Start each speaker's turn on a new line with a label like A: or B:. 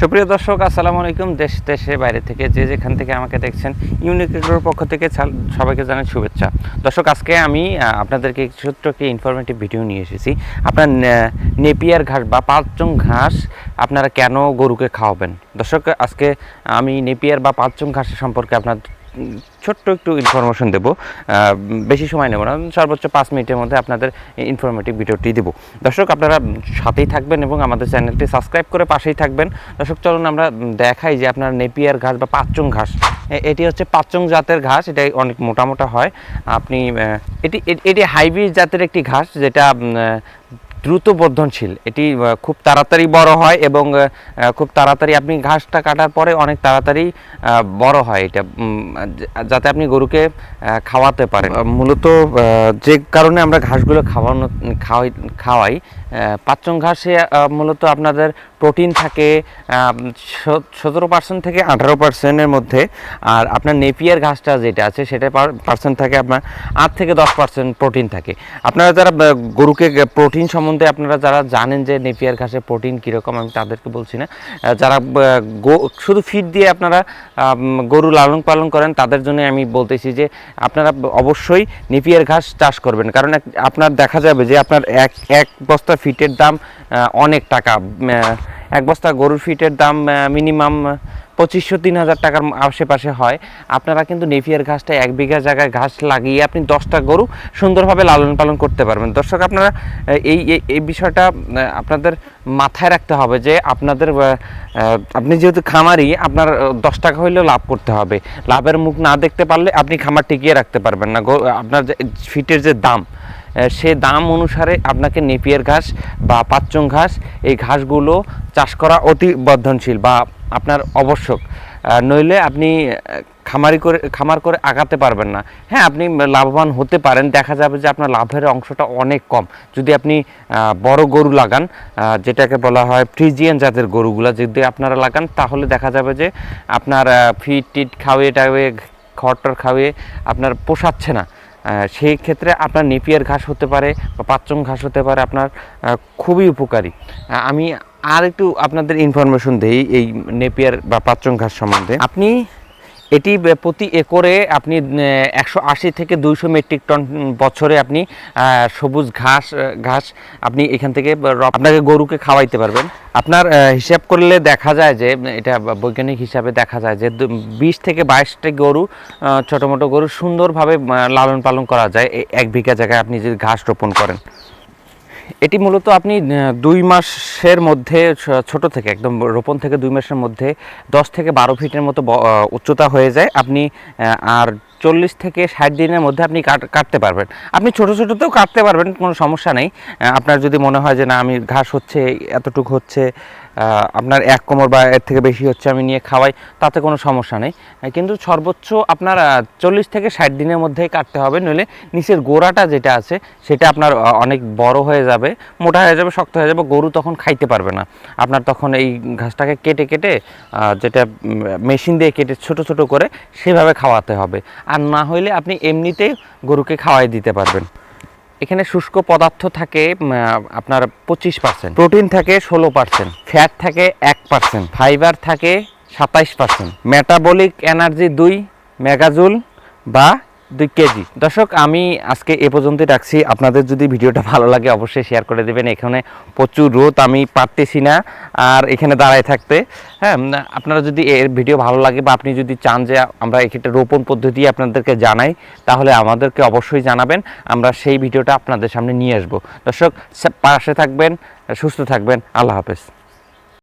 A: সুপ্রিয় দর্শক, আসসালামু আলাইকুম। দেশ, দেশে বাইরে থেকে যে যেখান থেকে আমাকে দেখছেন ইউনিক পক্ষ থেকে সবাইকে জানাই শুভেচ্ছা। দর্শক, আজকে আমি আপনাদেরকে ছোট্ট একটি ইনফরমেটিভ ভিডিও নিয়ে এসেছি। আপনার নেপিয়ার ঘাস বা পাঁচচং ঘাস আপনারা কেন গরুকে খাওয়াবেন? দর্শক, আজকে আমি নেপিয়ার বা পাঁচচং ঘাস সম্পর্কে আপনার ছোট্ট একটু ইনফরমেশন দেব। বেশি সময় নেব না, সর্বোচ্চ পাঁচ মিনিটের মধ্যে আপনাদের ইনফরমেটিভ ভিডিওটি দেব। দর্শক, আপনারা সাথেই থাকবেন এবং আমাদের চ্যানেলটি সাবস্ক্রাইব করে পাশেই থাকবেন। দর্শক, চলুন আমরা দেখাই যে আপনার নেপিয়ার ঘাস বা পাঁচচং ঘাস। এটি হচ্ছে পাঁচচং জাতের ঘাস এটা অনেক মোটা মোটা হয়। আপনি এটি এটি- হাইব্রিড জাতের একটি ঘাস, যেটা দ্রুত বর্ধনশীল। এটি খুব তাড়াতাড়ি বড় হয় এবং খুব তাড়াতাড়ি আপনি ঘাসটা কাটার পরে অনেক তাড়াতাড়ি বড় হয় এটা যাতে আপনি গরুকে খাওয়াতে পারেন। মূলত যে কারণে আমরা ঘাসগুলো খাওয়ানো, খাওয়াই খাওয়াই পাঁচচং ঘাসে মূলত আপনাদের প্রোটিন থাকে সতেরো পার্সেন্ট থেকে আঠারো পার্সেন্টের মধ্যে, আর আপনার নেপিয়ার ঘাসটা যেটা আছে, সেটা পার্সেন্ট থাকে আপনার আট থেকে দশ পার্সেন্ট প্রোটিন থাকে। আপনারা যারা গরুকে প্রোটিন সম্বন্ধে আপনারা যারা জানেন যে নেপিয়ার ঘাসে প্রোটিন কীরকম, আমি তাদেরকে বলছি না। যারা শুধু ফিড দিয়ে আপনারা গরু লালন পালন করেন, তাদের জন্য আমি বলতেছি যে আপনারা অবশ্যই নেপিয়ার ঘাস চাষ করবেন। কারণ আপনার দেখা যাবে যে আপনার এক এক বস্তা ফিটের দাম অনেক টাকা। এক বস্তা গরুর ফিটের দাম মিনিমাম পঁচিশশো, তিন হাজার টাকার আশেপাশে হয়। আপনারা কিন্তু নেপিয়ার ঘাসটা এক বিঘা জায়গায় ঘাস লাগিয়ে আপনি দশটা গরু সুন্দরভাবে লালন পালন করতে পারবেন। দর্শক, আপনারা এই এই- বিষয়টা আপনাদের মাথায় রাখতে হবে যে আপনাদের আপনি যেহেতু খামারি, আপনার দশ টাকা হইলেও লাভ করতে হবে। লাভের মুখ না দেখতে পারলে আপনি খামার টিকিয়ে রাখতে পারবেন না। আপনার যে ফিটের যে দাম সে দাম অনুসারে আপনাকে নেপিয়ার ঘাস বা পাচ্চং ঘাস, এই ঘাসগুলো চাষ করা অতি বর্ধনশীল বা আপনার আবশ্যক। নইলে আপনি খামারি করে, খামার করে আগাতে পারবেন না। হ্যাঁ আপনি লাভবান হতে পারেন। দেখা যাবে যে আপনার লাভের অংশটা অনেক কম। যদি আপনি বড় গরু লাগান যেটাকে বলা হয় ফ্রিজিয়ান জাতের গরুগুলো যদি আপনারা লাগান, তাহলে দেখা যাবে যে আপনার ফিট টিট খাওয়িয়ে টাওয়ে খড়টর খাওয়িয়ে আপনার পোষাচ্ছে না। সেই ক্ষেত্রে আপনার নেপিয়ার ঘাস হতে পারে বা পাঁচচং ঘাস হতে পারে, আপনার খুবই উপকারী। আমি আর একটু আপনাদের ইনফরমেশন দেই, এই নেপিয়ার বা পাঁচচং ঘাস সম্বন্ধে। আপনি এটি প্রতি একরে আপনি একশো আশি থেকে দুইশো মেট্রিক টন বছরে আপনি সবুজ ঘাস ঘাস আপনি এখান থেকে আপনাকে গরুকে খাওয়াইতে পারবেন। আপনার হিসাব করলে দেখা যায় যে এটা বৈজ্ঞানিক হিসাবে দেখা যায় যে বিশ থেকে বাইশটি গরু ছোটো মোটো গরু সুন্দরভাবে লালন পালন করা যায় এক বিঘা জায়গায় আপনি যদি ঘাস রোপণ করেন। এটি মূলত আপনি দুই মাসের মধ্যে ছোট থেকে, একদম রোপণ থেকে দুই মাসের মধ্যে দশ থেকে বারো ফিটের মতো উচ্চতা হয়ে যায়। আপনি আর চল্লিশ থেকে ষাট দিনের মধ্যে আপনি কাট কাটতে পারবেন। আপনি ছোটো ছোটোতেও কাটতে পারবেন, কোনো সমস্যা নেই। আপনার যদি মনে হয় যে না, আমি ঘাস হচ্ছে, এতটুকু হচ্ছে আপনার এক কোমর বা এর থেকে বেশি হচ্ছে আমি নিয়ে খাওয়াই, তাতে কোনো সমস্যা নেই। কিন্তু সর্বোচ্চ আপনার চল্লিশ থেকে ষাট দিনের মধ্যেই কাটতে হবে, নইলে নিচের গোড়াটা যেটা আছে, সেটা আপনার অনেক বড় হয়ে যাবে, মোটা হয়ে যাবে, শক্ত হয়ে যাবে, গরু তখন খাইতে পারবে না। আপনার তখন এই ঘাসটাকে কেটে কেটে যেটা মেশিন দিয়ে কেটে ছোট ছোট করে সেভাবে খাওয়াতে হবে। আর না হইলে আপনি এমনিতেই গরুকে খাওয়াই দিতে পারবেন। এখানে শুষ্ক পদার্থ থাকে আপনার পঁচিশ পার্সেন্ট প্রোটিন থাকে ষোলো পার্সেন্ট ফ্যাট থাকে এক পার্সেন্ট ফাইবার থাকে সাতাইশ পার্সেন্ট মেটাবলিক এনার্জি দুই, মেগাজুল বা দুই কেজি। দর্শক, আমি আজকে এ পর্যন্তই রাখছি। আপনাদের যদি ভিডিওটা ভালো লাগে, অবশ্যই শেয়ার করে দেবেন। এখানে প্রচুর রোদ, আমি পারতেছি না। আর এখানে দাঁড়ায় থাকতে হ্যাঁ আপনারা যদি এর ভিডিও ভালো লাগে বা আপনি যদি চান যে আমরা এক্ষেত্রে রোপণ পদ্ধতি আপনাদেরকে জানাই, তাহলে আমাদেরকে অবশ্যই জানাবেন। আমরা সেই ভিডিওটা আপনাদের সামনে নিয়ে আসব। দর্শক পাশে থাকবেন, সুস্থ থাকবেন। আল্লাহ হাফেজ।